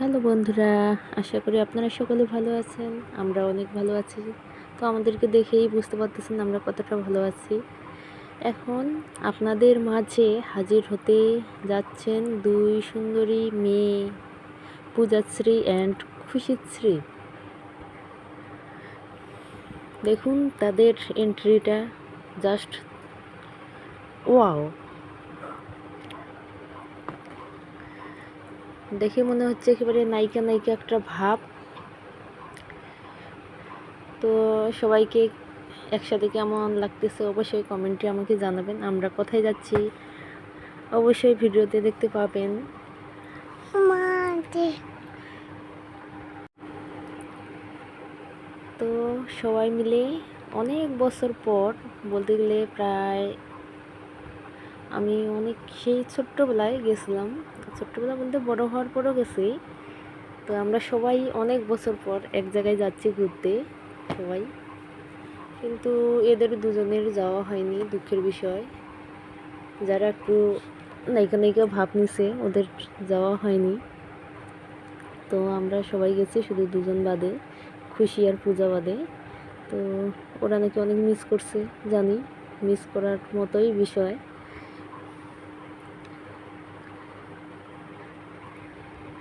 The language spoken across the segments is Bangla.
হ্যালো বন্ধুরা, আশা করি আপনারা সকলে ভালো আছেন, আমরা অনেক ভালো আছি। তো আমাদেরকে দেখেই বুঝতে পারতেছেন আমরা কতটা ভালো আছি। এখন আপনাদের মাঝে হাজির হতে যাচ্ছেন দুই সুন্দরী মেয়ে, পূজাশ্রী অ্যান্ড খুশিশ্রী। দেখুন তাদের এন্ট্রিটা জাস্ট ওয়াও দেখে মনে হচ্ছে একেবারে নায়িকা নায়িকা একটা ভাব। তো সবাইকে একসাথে কেমন লাগতেছে অবশ্যই কমেন্টে আমাকে জানাবেন। আমরা কোথায় যাচ্ছি? অবশ্যই ভিডিওতে দেখতে পাবেন। তো সবাই মিলে অনেক বছর পর বলতে গেলে প্রায় আমি অনেক সেই ছোট্টবেলায় গেছিলাম। ছোট্টবেলা বলতে বড় হওয়ার পরও গেছি। তো আমরা সবাই অনেক বছর পর এক জায়গায় যাচ্ছি ঘুরতে, সবাই। কিন্তু এদের দুজনের যাওয়া হয়নি দুঃখের বিষয়। যারা একটু নায়িকা নায়িকা ভাব নিছে, ওদের যাওয়া হয়নি। তো আমরা সবাই গেছি শুধু দুজন বাদে, খুশি আর পূজা বাদে। তো ওরা নাকি অনেক মিস করছে, জানি। মিস করার মতোই বিষয়।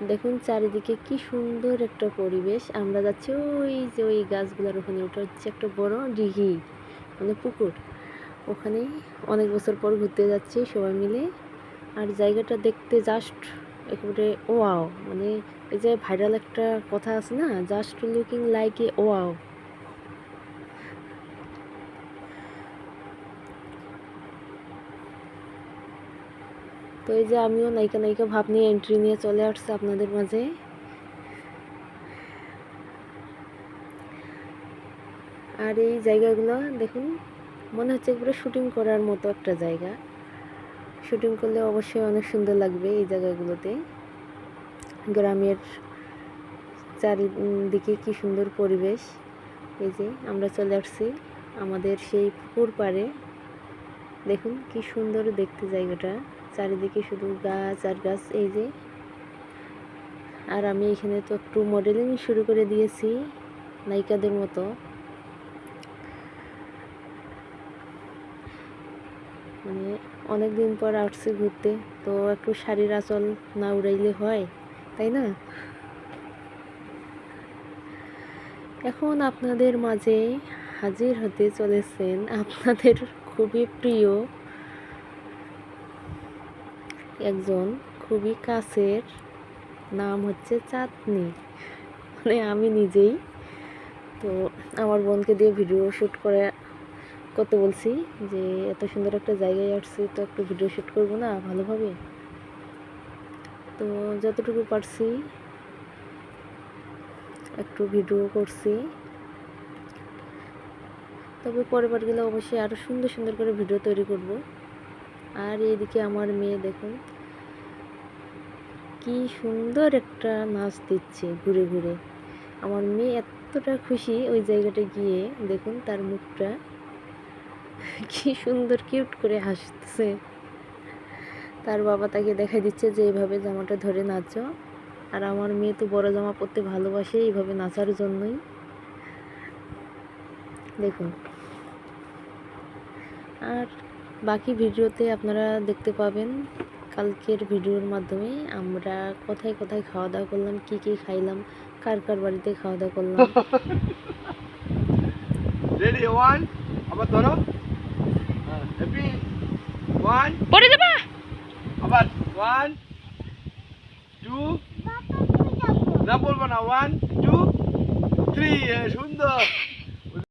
দেখুন চারিদিকে কি সুন্দর একটা পরিবেশ। আমরা যাচ্ছি ওই যে ওই গাছগুলোর ওখানে, ওটা হচ্ছে একটা বড় ডিঘি মানে পুকুর। ওখানে অনেক বছর পর ঘুরতে যাচ্ছি সবাই মিলে। আর জায়গাটা দেখতে জাস্ট একেবারে ওয়াও মানে এই যে ভাইরাল একটা কথা আছে না just looking like a wow তো এই যে আমিও নায়িকা নায়িকা ভাব নিয়ে এন্ট্রি নিয়ে চলে আসছে আপনাদের মাঝে। আর এই জায়গাগুলো দেখুন, মনে হচ্ছে একবারে শুটিং করার মতো একটা জায়গা। শুটিং করলে অবশ্যই অনেক সুন্দর লাগবে এই জায়গাগুলোতে। গ্রামের চারিদিকে কি সুন্দর পরিবেশ। এই যে আমরা চলে আসছি আমাদের সেই পুকুর পাড়ে। দেখুন কি সুন্দর দেখতে জায়গাটা। চারিদিকে শুধু গাছ আর গাছ, এই যে। আর আমি এখানে তো একটু মডেলিং শুরু করে দিয়েছি, নায়িকাদের মতো। মানে অনেক দিন পর আসছি ঘুরতে, তো একটু শাড়ির আঁচল না উড়াইলে হয়, তাই না? এখন আপনাদের মাঝে হাজির হতে চলেছেন। আপনাদের খুবই প্রিয় একজন খুবই কাছের, নাম হচ্ছে চাঁদনি। মানে আমি নিজেই। তো আমার বোনকে দিয়ে ভিডিও শ্যুট করে করতে বলছি যে, এত সুন্দর একটা জায়গায় আসছি, তো একটু ভিডিও শ্যুট করব না, ভালোভাবে? তো যতটুকু পারছি, একটু ভিডিও করছি। তবে পরের গেলে অবশ্যই আরও সুন্দর সুন্দর করে ভিডিও তৈরি করব। আর এদিকে আমার মেয়ে দেখুন। কি সুন্দর একটা নাচ দিচ্ছে ঘুরে ঘুরে। আমার মেয়ে এতটা খুশি ওই জায়গাটা গিয়ে। দেখুন তার মুখটা। কি সুন্দর কিউট করে হাসতেছে। তার বাবা তাকে দেখা দিচ্ছে যে এইভাবে জামাটা ধরে নাচো। আর আমার মেয়ে তো বড় জামা পরতে ভালোবাসে এইভাবে নাচার জন্যই। দেখুন। আর বাকি ভিডিওতে আপনারা দেখতে পাবেন কালকের ভিডিওর মাধ্যমে আমরা কোথায় কোথায় খাওয়া দাওয়া করলাম কি কি খাইলাম কার কার বাড়িতে খাওয়া দাওয়া করলাম। রেডি ওয়ান আবার ধরো। হ্যাপি ওয়ান পড়ে যাবা? আবার ওয়ান টু না বলব না ওয়ান টু থ্রি সুন্দর।